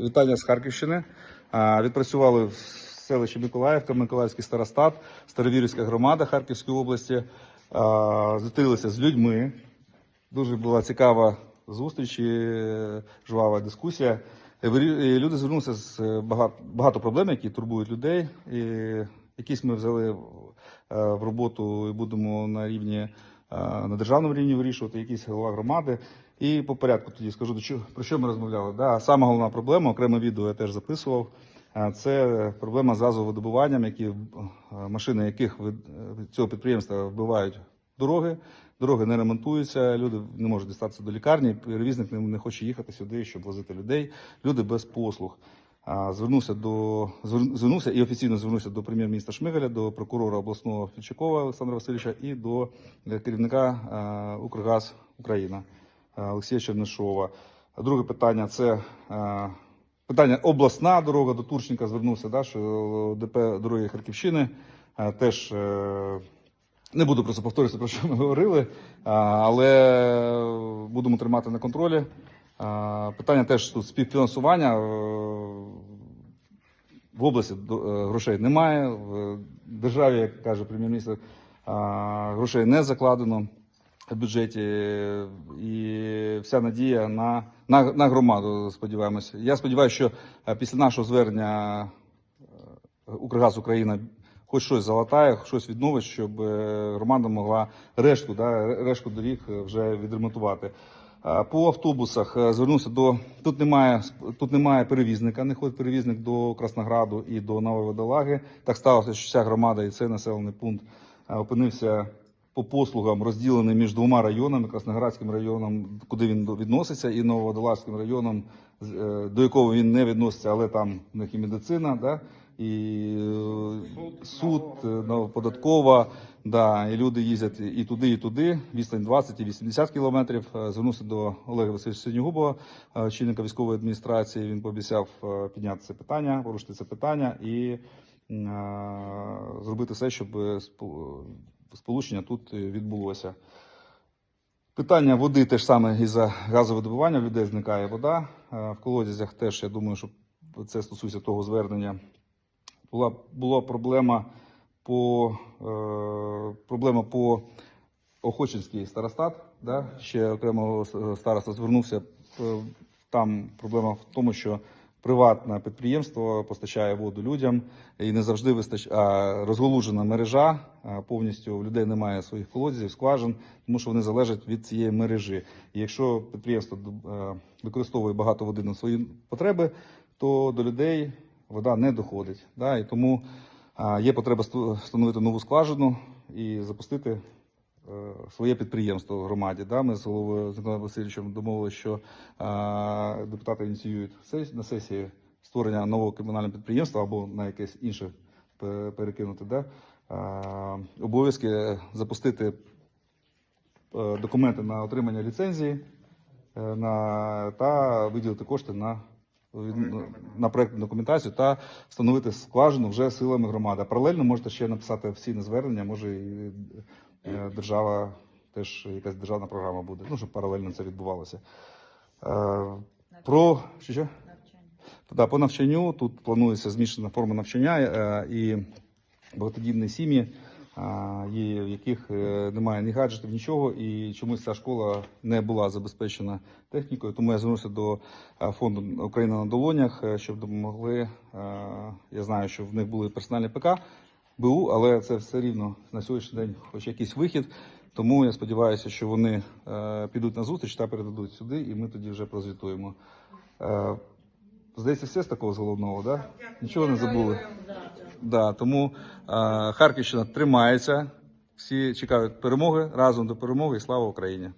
Вітання з Харківщини. Відпрацювали в селищі Миколаївка, Миколаївський старостат, Старовірівська громада Харківської області. Зустрілися з людьми. Дуже була цікава зустріч, і е, жвава дискусія. І Люди звернулися з е, багато, багато проблем, які турбують людей. І якісь ми взяли е, в роботу і будемо на рівні на державному рівні вирішувати, якісь голова громади. І по порядку тоді скажу, про що ми розмовляли. Да, сама головна проблема, окреме відео я теж записував. е, Це проблема з газовидобуванням, які е, машини яких від е, цього підприємства вбивають дороги. Дороги не ремонтуються, люди не можуть дістатися до лікарні. Перевізник не хоче їхати сюди, щоб возити людей. Люди без послуг. Звернувся до звернувся і офіційно звернувся до прем'єр-міністра Шмигаля, до прокурора обласного Фільчакова Олександра Васильовича і до е, керівника е, Укргаз Україна е, Олексія Чернишова. Друге питання це питання обласна дорога до Турченка. Звернувся, да, що ДП дороги Харківщини теж. не буду просто повторювати, про що ми говорили, але будемо тримати на контролі. Питання теж тут співфінансування. Е, В області е, грошей немає. В державі, як каже прем'єр-міністр, грошей не закладено в бюджеті. І вся надія на, на, на громаду, сподіваємося. Я сподіваюся, що е, після нашого звернення е, Укргаз Україна хоч щось залатає, щось відновить, щоб е, громада могла решту, да, решту доріг е, вже відремонтувати. По автобусах е, звернувся до тут. Немає тут немає перевізника. Не ходить перевізник до Краснограду і до Нової Водолаги. Так сталося, що вся громада і цей населений пункт е, опинився по послугам розділений між двома районами: Красноградським районом, куди він відноситься, і Нововодолазьким районом, е, до якого він не відноситься, але там в них і медицина, да, і суд, е, ну, податкова, да, і люди їздять і туди, і туди. Відстань 20 і 80 кілометрів. Е, Звернувся до Олега Васильовича Синігубова, е, очільника військової адміністрації. Він пообіцяв підняти це питання, порушити це питання і зробити все, щоб сполучення тут відбулося. Питання води теж саме із за газовидобування. В людей зникає вода. В колодязях теж, я думаю, що це стосується того звернення. Була, була проблема по, е, проблема по Охочинський старостат. Да? Ще окремо е, староста звернувся. Е, Там проблема в тому, що приватне підприємство постачає воду людям і не завжди вистач... а розголужена мережа. Повністю у людей немає своїх колодязів, скважин, тому що вони залежать від цієї мережі. І якщо підприємство е, використовує багато води на свої потреби, то до людей вода не доходить. Да? І тому є потреба ст- встановити нову скважину і запустити е, своє підприємство в громаді. Да? Ми з головою з Миколаєм Васильовичем домовилися, що депутати ініціюють на сесії створення нового комунального підприємства або на якесь інше перекинути. Да? Обов'язки запустити е, документи на отримання ліцензії е, на, та виділити кошти на, на проєктну документацію та встановити скважину вже силами громади. Паралельно можете ще написати офіційне звернення, може і е, держава, теж якась державна програма буде, ну, щоб паралельно це відбувалося. Е, Про що? що? Да, по навчанню тут планується змішана форма навчання е, і багатодітні сім'ї, є, в яких е, немає ні гаджетів, нічого, і чомусь ця школа не була забезпечена технікою. Тому я звернувся до е, фонду Україна на долонях, е, щоб допомогли. Я знаю, що в них були персональні ПК БУ, але це все рівно на сьогоднішній день, хоч якийсь вихід. Тому я сподіваюся, що вони підуть на зустріч та передадуть сюди, і ми тоді вже прозвітуємо. Здається, все з такого з головного, да? Нічого не забули. Да, тому е, Харківщина тримається. Всі чекають перемоги разом до перемоги і слава Україні.